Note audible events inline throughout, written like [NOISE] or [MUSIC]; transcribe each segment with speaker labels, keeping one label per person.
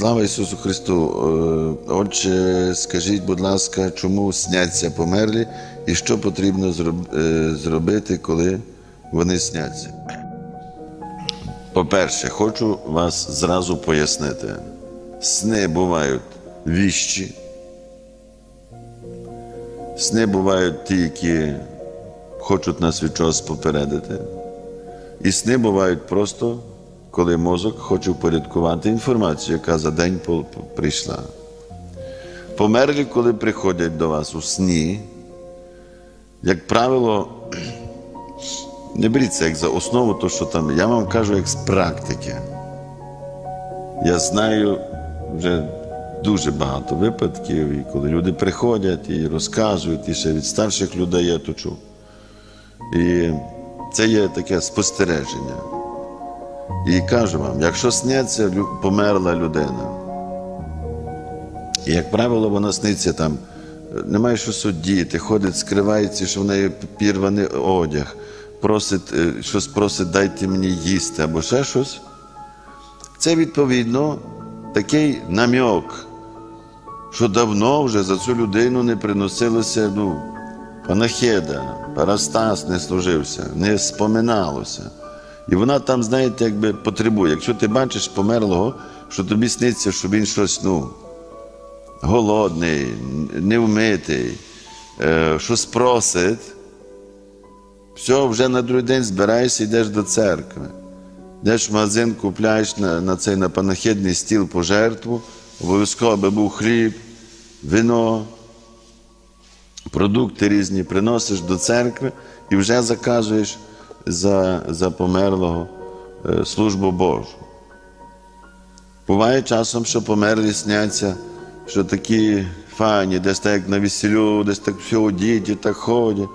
Speaker 1: Слава Ісусу Христу! Е, Отже, скажіть, будь ласка, чому сняться померлі і що потрібно е, зробити, коли вони сняться? По-перше, хочу вас зразу пояснити. Сни бувають віщі. Сни бувають ті, які хочуть нас від чогось попередити. І сни бувають просто, коли мозок хоче впорядкувати інформацію, яка за день прийшла. Померлі, коли приходять до вас у сні, як правило, не беріть це як за основу, то що там. Я вам кажу як з практики. Я знаю вже дуже багато випадків, і коли люди приходять і розказують, і ще від старших людей я то чув. І це є таке спостереження. І кажу вам, якщо сняться померла людина, і, як правило, вона сниться там, немає що судіти, ходить, скривається, що в неї пірваний одяг, просить, е, щось просить, дайте мені їсти або ще щось. Це відповідно такий намьок, що давно вже за цю людину не приносилося ну, панахеда, парастас не служився, не споминалося. І вона там, знаєте, якби потребує. Якщо ти бачиш померлого, що тобі сниться, що він щось, ну, голодний, невмитий, е, щось просить, все, вже на другий день збираєшся і йдеш до церкви. Йдеш в магазин, купляєш на, на цей на панахідний стіл пожертву, обов'язково аби був хліб, вино, продукти різні, приносиш до церкви і вже заказуєш за, за померлого е, службу Божу. Буває часом, що померлі сняться, що такі файні, десь так як на весіллю, десь так все одіті, так ходять.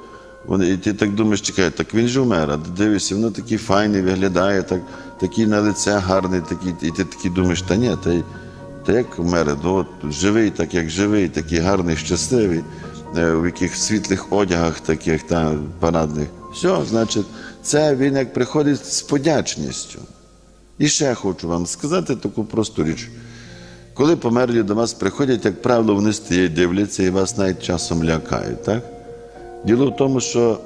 Speaker 1: Вони, і ти так думаєш, чекай, так він же вмер, а дивишся, воно такий файний виглядає, так, такий на лице гарний, такий, і ти такий думаєш, та ні, та, та як вмер, от, живий, так як живий, такий гарний, щасливий, е, в яких світлих одягах таких та, парадних. Все, значить, це він як приходить з подячністю. І ще хочу вам сказати таку просту річ. Коли померлі до вас приходять, як правило, вони стоять, дивляться і вас навіть часом лякають, так? Діло в тому, що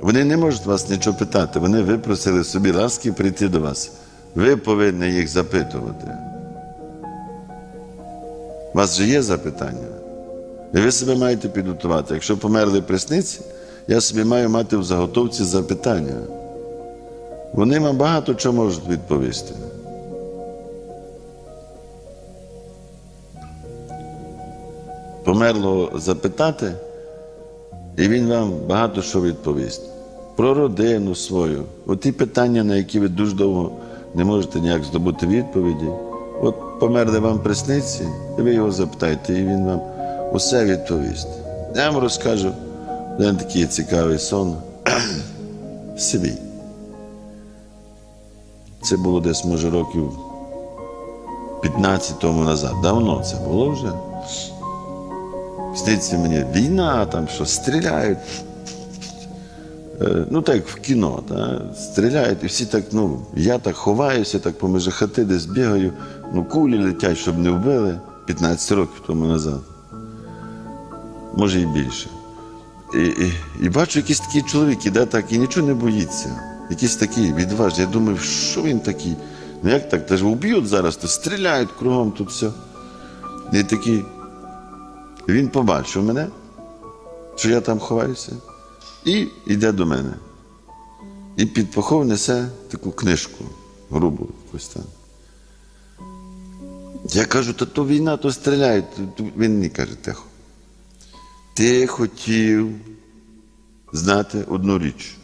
Speaker 1: вони не можуть вас нічого питати. Вони випросили собі ласки прийти до вас. Ви повинні їх запитувати. У вас же є запитання. І ви себе маєте підготувати. Якщо померли присниці, я собі маю мати в заготовці запитання. Вони вам багато чого можуть відповісти. Померло запитати, і він вам багато що відповість. Про родину свою. Оті питання, на які ви дуже довго не можете ніяк здобути відповіді. От померли вам присниці, і ви його запитаєте, і він вам усе відповість. Я вам розкажу один такий цікавий сон. [CLEARS THROAT] Свій. Це було десь, може, років 15 тому назад. Давно це було вже. Сниться мені війна, там що стріляють. Е, Ну, так в кіно, та? стріляють, і всі так, ну, я так ховаюся, так поміж хати десь бігаю, ну, кулі летять, щоб не вбили 15 років тому назад. Може і більше. І, і, і бачу, якийсь такий чоловік іде так і нічого не боїться. Якийсь такий відважний. Я думаю, що він такий? Ну як так? Та ж вб'ють зараз, то стріляють кругом тут все. І такий. Він побачив мене, що я там ховаюся, і йде до мене. І під пахов несе таку книжку, грубу якусь там. Я кажу, та то війна, то стріляють. Він мені каже, тихо. Ти хотів знати одну річ.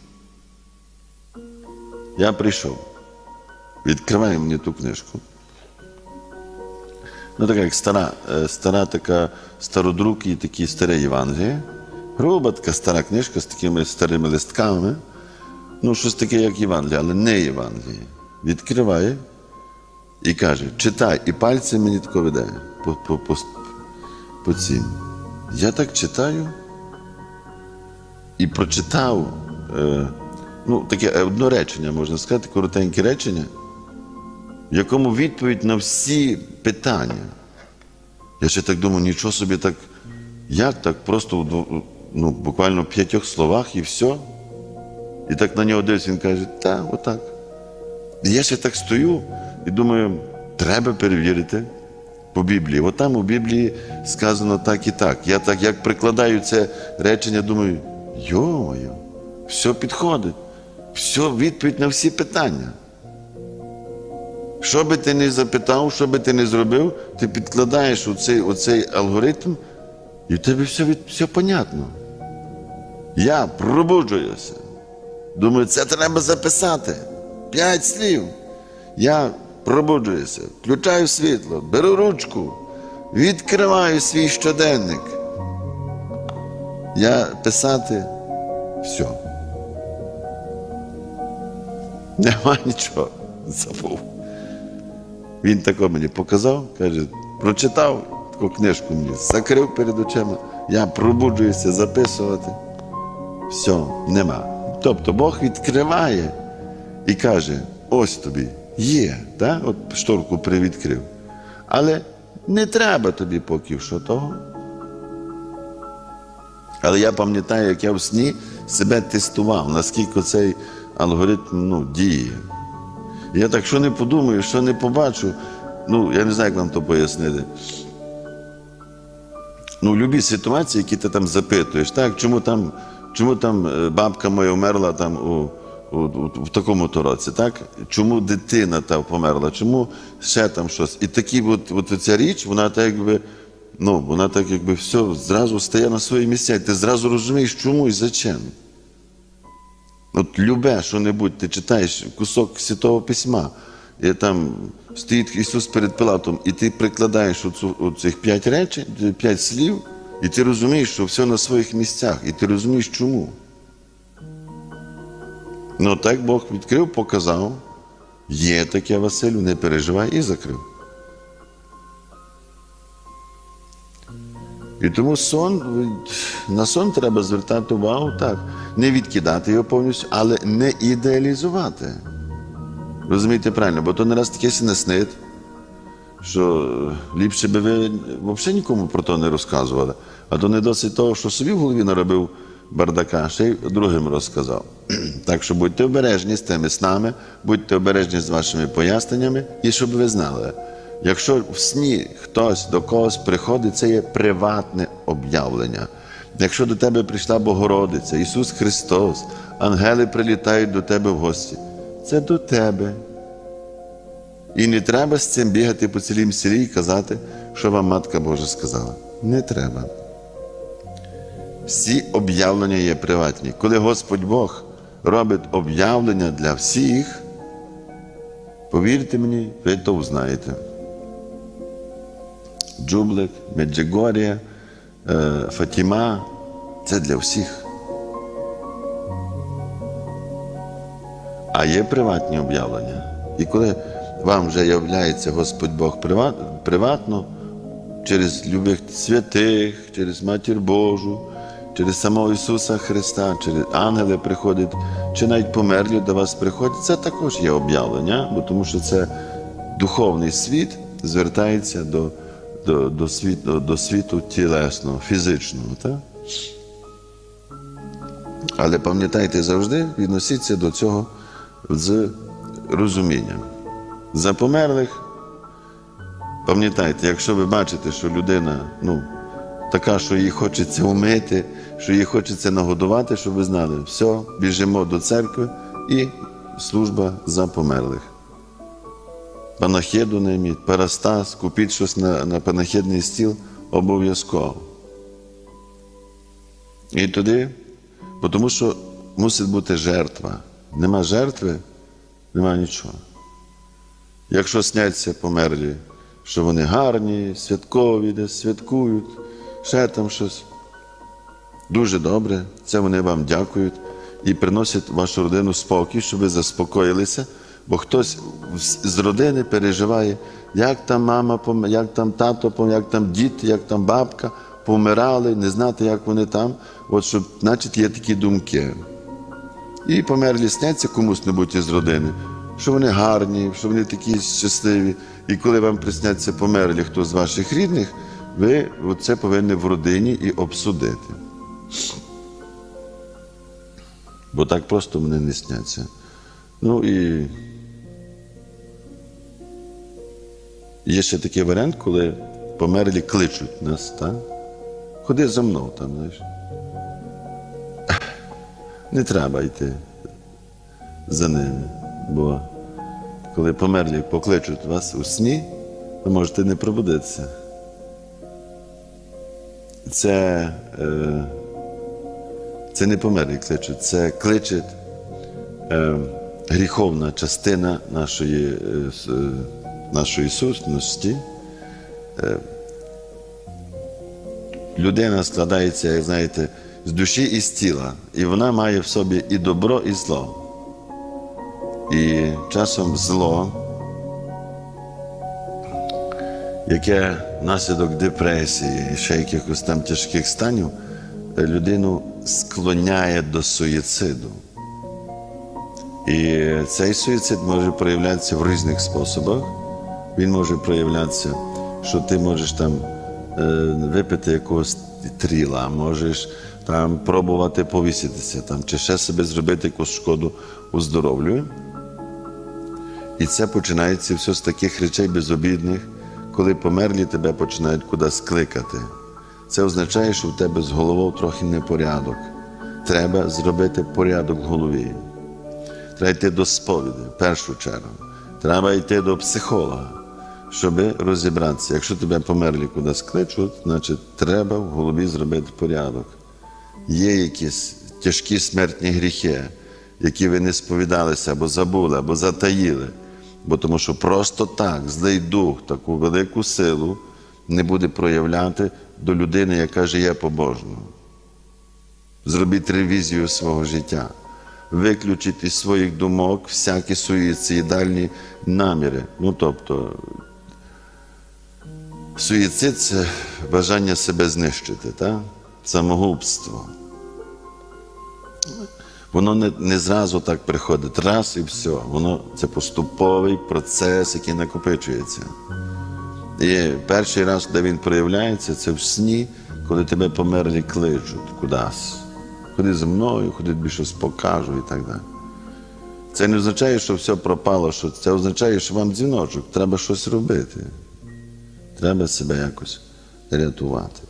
Speaker 1: Я прийшов. Відкриває мені ту книжку. Ну, така як стара, е, стара така і такі старе Євангеліє. Груба така стара книжка з такими старими листками. Ну, щось таке, як Євангеліє, але не Євангеліє. Відкриває і каже: читай, і пальцем мені тако веде по, по, по, по цім. Я так читаю і прочитав, е, ну, таке одно речення, можна сказати, коротеньке речення. в якому відповідь на всі питання. Я ще так думаю, нічого собі так, як так, просто ну, буквально в п'ятьох словах і все. І так на нього дивлюсь, він каже, так, отак. І я ще так стою і думаю, треба перевірити по Біблії. От там у Біблії сказано так і так. Я так як прикладаю це речення, думаю, йо-моє, все підходить, все відповідь на всі питання. Що би ти не запитав, що би ти не зробив, ти підкладаєш оцей, оцей алгоритм, і в тебе все, все понятно. Я пробуджуюся. Думаю, це треба записати. П'ять слів. Я пробуджуюся, включаю світло, беру ручку, відкриваю свій щоденник. Я писати все. [LAUGHS] Нема нічого. Забув. Він тако мені показав, каже, прочитав таку книжку мені, закрив перед очима, я пробуджуюся записувати. Все, нема. Тобто Бог відкриває і каже: ось тобі, є, так? от шторку привідкрив. Але не треба тобі поки що того. Але я пам'ятаю, як я в сні себе тестував, наскільки цей алгоритм ну, діє. Я так, що не подумаю, що не побачу, ну, я не знаю, як вам то пояснити. Ну, будь-якій ситуації, які ти там запитуєш, так, чому там, чому там е, бабка моя вмерла там у, у, у, в такому то році, так? Чому дитина та померла, чому ще там щось. І такі от, от ця річ, вона так якби, ну, вона так якби все зразу стає на свої місця. І ти зразу розумієш, чому і зачем. От любе що-небудь, ти читаєш кусок Святого Письма, і там стоїть Ісус перед Пилатом, і ти прикладаєш оцю, оцих п'ять речень, п'ять слів, і ти розумієш, що все на своїх місцях, і ти розумієш, чому. Ну так Бог відкрив, показав, є таке Василю, не переживай і закрив. І тому сон, на сон треба звертати увагу так. Не відкидати його повністю, але не ідеалізувати. Розумієте правильно, бо то не раз таке не що ліпше би ви взагалі нікому про то не розказували. А то не досить того, що собі в голові наробив бардака, ще й другим розказав. [CLEARS THROAT] Так що будьте обережні з тими снами, будьте обережні з вашими поясненнями, і щоб ви знали. Якщо в сні хтось до когось приходить, це є приватне об'явлення. Якщо до тебе прийшла Богородиця, Ісус Христос, ангели прилітають до тебе в гості, це до тебе. І не треба з цим бігати по цілім селі і казати, що вам Матка Божа сказала. Не треба. Всі об'явлення є приватні. Коли Господь Бог робить об'явлення для всіх, повірте мені, ви то узнаєте. Джублик, Меджигорія, е, Фатіма це для всіх. А є приватні об'явлення. І коли вам вже являється Господь Бог приватно, через любих святих, через Матір Божу, через самого Ісуса Христа, через ангели приходять, чи навіть померлі до вас приходять, це також є об'явлення, бо тому що це духовний світ звертається до, до, до, світу, до світу тілесного, фізичного. Так? Але пам'ятайте завжди, відносіться до цього з розумінням. За померлих, пам'ятайте, якщо ви бачите, що людина ну, така, що їй хочеться умити, що їй хочеться нагодувати, щоб ви знали, все, біжимо до церкви і служба за померлих. Панахиду не йміть, парастас, купіть щось на, на панахидний стіл обов'язково. І туди, бо тому що мусить бути жертва. Нема жертви, нема нічого. Якщо сняться померлі, що вони гарні, святкові, десь святкують, ще там щось. Дуже добре, це вони вам дякують і приносять вашу родину спокій, щоб ви заспокоїлися, бо хтось з- родини переживає, як там мама, як там тато, як там дід, як там бабка помирали, не знати, як вони там. От щоб, значить, є такі думки. І померлі сняться комусь-небудь із родини. що вони гарні, що вони такі щасливі. І коли вам присняться померлі хто з ваших рідних, ви це повинні в родині і обсудити. Бо так просто вони не сняться. Ну і є ще такий варіант, коли померлі кличуть нас, так? Ходи за мною там, знаєш. Не треба йти за ними, бо коли померлі покличуть вас у сні, ви можете не пробудитися. Це, е, це не померлі кличуть, це кличе е, гріховна частина нашої, е, е, нашої сутності. Е, людина складається, як знаєте, з душі і з тіла, і вона має в собі і добро, і зло. І часом зло, яке внаслідок депресії і ще якихось там тяжких станів, людину склоняє до суїциду. І цей суїцид може проявлятися в різних способах. Він може проявлятися, що ти можеш там е, випити якогось тріла, можеш там пробувати повіситися, там, чи ще собі зробити якусь шкоду у здоров'ю. І це починається все з таких речей безобідних, коли померлі тебе починають кудись кликати. Це означає, що в тебе з головою трохи непорядок. Треба зробити порядок в голові. Треба йти до сповіді, в першу чергу. Треба йти до психолога, щоб розібратися. Якщо тебе померлі кудись кличуть, значить треба в голові зробити порядок. Є якісь тяжкі смертні гріхи, які ви не сповідалися, або забули, або затаїли. Бо тому що просто так злий дух таку велику силу не буде проявляти до людини, яка живе побожно. Зробіть ревізію свого життя, виключіть із своїх думок всякі суїцидальні наміри. Ну тобто, суїцид це бажання себе знищити, так? самогубство. Воно не, не зразу так приходить, раз і все. Воно це поступовий процес, який накопичується. І перший раз, де він проявляється, це в сні, коли тебе померлі кличуть кудись. Ходи зі мною, ходи тобі щось покажу і так далі. Це не означає, що все пропало, що це означає, що вам дзвіночок, треба щось робити. Треба себе якось рятувати.